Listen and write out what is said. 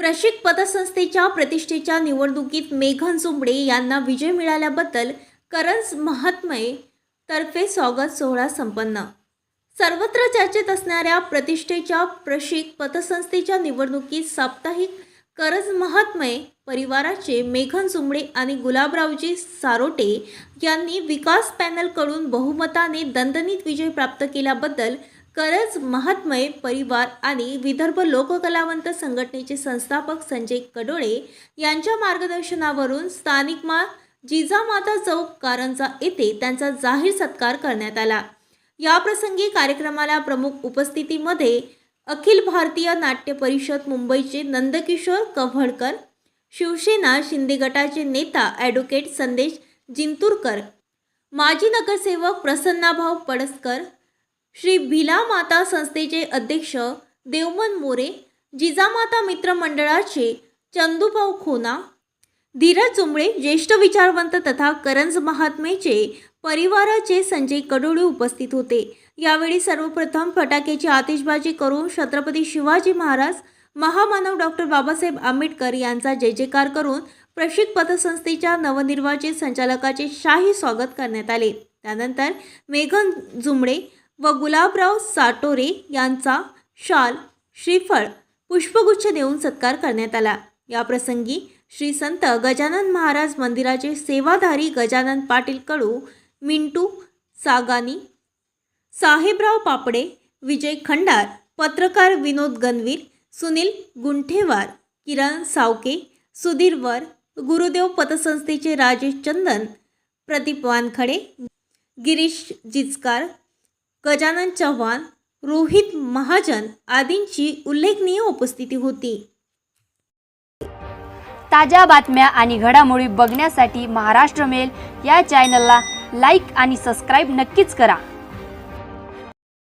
प्रशिक पतसंस्थेच्या प्रतिष्ठेच्या निवडणुकीत मेघन चुंबडे यांना विजय मिळाल्याबद्दल करंज महात्मय तर्फे स्वागत सोहळा संपन्न. सर्वत्र चर्चेत असणाऱ्या प्रतिष्ठेच्या प्रशिक पतसंस्थेच्या निवडणुकीत साप्ताहिक करज महात्मय परिवाराचे मेघन चुंबडे आणि गुलाबरावजी सारोटे यांनी विकास पॅनलकडून बहुमताने दणदणीत विजय प्राप्त केल्याबद्दल करज महात्मय परिवार आणि विदर्भ लोककलावंत संघटनेचे संस्थापक संजय कडोळे यांच्या मार्गदर्शनावरून स्थानिक मा जिजामाता चौक कारंजा येथे त्यांचा जाहीर सत्कार करण्यात आला. याप्रसंगी कार्यक्रमाला प्रमुख उपस्थितीमध्ये अखिल भारतीय नाट्य परिषद मुंबईचे नंदकिशोर कव्हडकर शिवसेना शिंदे गटाचे नेता ॲडव्होकेट संदेश जिंतूरकर माजी नगरसेवक प्रसन्नाभाऊ पडसकर श्री भिला माता संस्थेचे अध्यक्ष देवमन मोरे जिजामाता मित्र मंडळाचे चंदूभाऊ खोना धीरज जुंबळे ज्येष्ठ विचारवंत तथा करंज महात्मेचे परिवाराचे संजय कडोळे उपस्थित होते. यावेळी सर्वप्रथम फटाक्याची आतिषबाजी करून छत्रपती शिवाजी महाराज महामानव डॉक्टर बाबासाहेब आंबेडकर यांचा जय जयकार करून प्रशिक पतसंस्थेच्या नवनिर्वाचित संचालकाचे शाही स्वागत करण्यात आले. त्यानंतर मेघन जुंबळे व गुलाबराव साटोरे यांचा शाल श्रीफळ पुष्पगुच्छ देऊन सत्कार करण्यात आला. याप्रसंगी श्री संत गजानन महाराज मंदिराचे सेवाधारी गजानन पाटील कडू मिंटू सागानी साहेबराव पापडे विजय खंडार पत्रकार विनोद गणवीर सुनील गुंठेवार किरण सावके सुधीर वर गुरुदेव पतसंस्थेचे राजेश चंदन प्रदीप वानखडे गिरीश जिचकार गजानन चव्हाण रोहित महाजन आदींची उल्लेखनीय उपस्थिती होती. ताज्या बातम्या आणि घडामोडी बघण्यासाठी महाराष्ट्र मेल या चॅनलला लाईक आणि सबस्क्राईब नक्कीच करा.